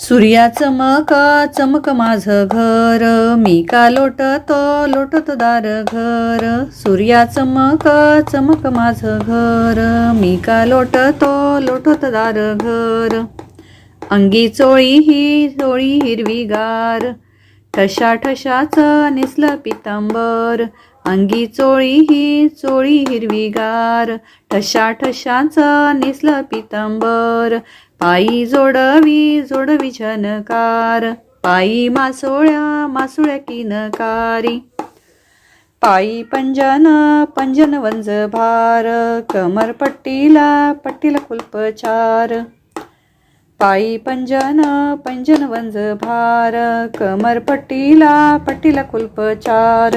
सूर्या चमक चमक माझं घर. मी का लोटतो लोटत दार घर. सूर्या चमक चमक माझं घर. मी का लोटतो लोटत दार घर. अंगी चोळी ही चोळी हिरवीगार ठशा ठशाचं निसलं पितांबर. अंगी चोळी ही चोळी हिरवीगार ठशा ठशाचं निसलं पितांबर. पायी जोडवी जोडवी झनकार पायी मासोळ्या मासोळ्या किनकारी. पायी पंजन पंजन वंज भार कमर पट्टीला पट्टीला कुल्पचार. पायी पंजन पंजन वंज भार कमर पट्टीला पट्टीला कुल्पचार.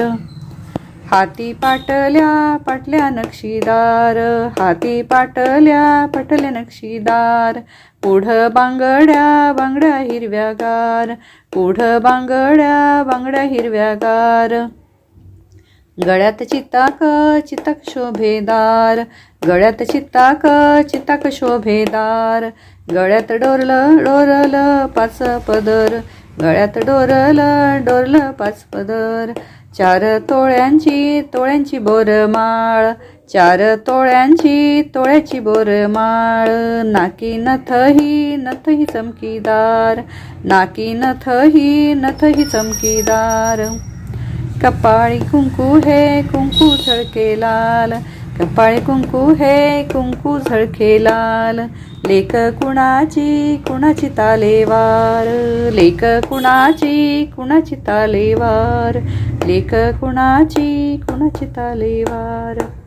हाती पाटल्या पाटल्या नक्षीदार. हाती पाटल्या पाटल्या नक्षीदार. पुढं बांगड्या बांगड्या हिरव्यागार. पुढं बांगड्या बांगड्या हिरव्यागार. गळ्यात चिताक चिताक शोभेदार. गळ्यात चिताक चिताक शोभेदार. गळ्यात डोरलं डोरलं पाच पदर. गळ्यात डोरलं डोरलं पाच पदर. चार तोळ्यांची तोळ्यांची बोरमाळ. चार तोळ्यांची तोळ्याची बोरमाळ. नाकी नथही नथही चमकीदार. नाकी नथही नथही चमकीदार. कपाळी कुंकू हे कुंकू झळके लाल. कपाळी कुंकू हे कुंकू झळके लाल. लेख कुणाची कुणाची तालेवार? लेख कुणाची कुणाची तालेवार? लेख कुणाची कुणाची तालेवार?